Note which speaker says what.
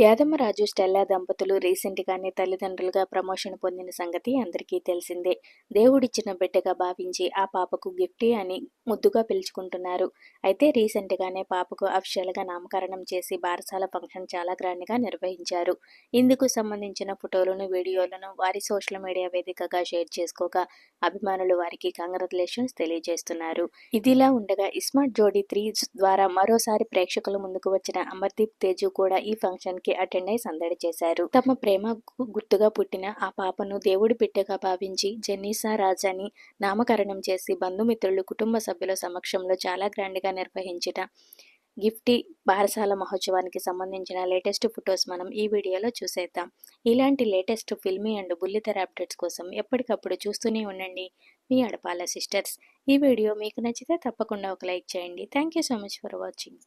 Speaker 1: Yadammaraju Stella దంపతులు రీసెంట్గానే తల్లిదండ్రులుగా ప్రమోషన్ పొందిన సంగతి అందరికీ తెలిసిందే. దేవుడిచ్చిన బిడ్డగా భావించి ఆ పాపకు గిఫ్టీ అని ముద్దుగా పిలుచుకుంటున్నారు. అయితే రీసెంట్గానే పాపకు అఫిషియల్గా నామకరణం చేసి బారసాల ఫంక్షన్ చాలా గ్రాండ్గా నిర్వహించారు. ఇందుకు సంబంధించిన ఫోటోలను వీడియోలను వారి సోషల్ మీడియా వేదికగా షేర్ చేసుకోగా అభిమానులు వారికి కంగ్రాచులేషన్స్ తెలియజేస్తున్నారు. ఇదిలా ఉండగా ఇస్మార్ట్ జోడీ త్రీ ద్వారా మరోసారి ప్రేక్షకుల ముందుకు వచ్చిన అమర్దీప్ తేజు కూడా ఈ ఫంక్షన్ కి అటెండ్ అయి సందడి చేశారు. తమ ప్రేమకు గుర్తుగా పుట్టిన ఆ పాపను దేవుడి బిడ్డగా భావించి జెన్నీసా రాజాని నామకరణం చేసి బంధుమిత్రులు కుటుంబ సభ్యుల సమక్షంలో చాలా గ్రాండ్గా నిర్వహించిన గిఫ్టీ బారసాల మహోత్సవానికి సంబంధించిన లేటెస్ట్ ఫొటోస్ మనం ఈ వీడియోలో చూసేద్దాం. ఇలాంటి లేటెస్ట్ ఫిల్మీ అండ్ బుల్లితెర అప్డేట్స్ కోసం ఎప్పటికప్పుడు చూస్తూనే ఉండండి మీ అడపాల సిస్టర్స్. ఈ వీడియో మీకు నచ్చితే తప్పకుండా ఒక లైక్ చేయండి. Thank you so much for watching.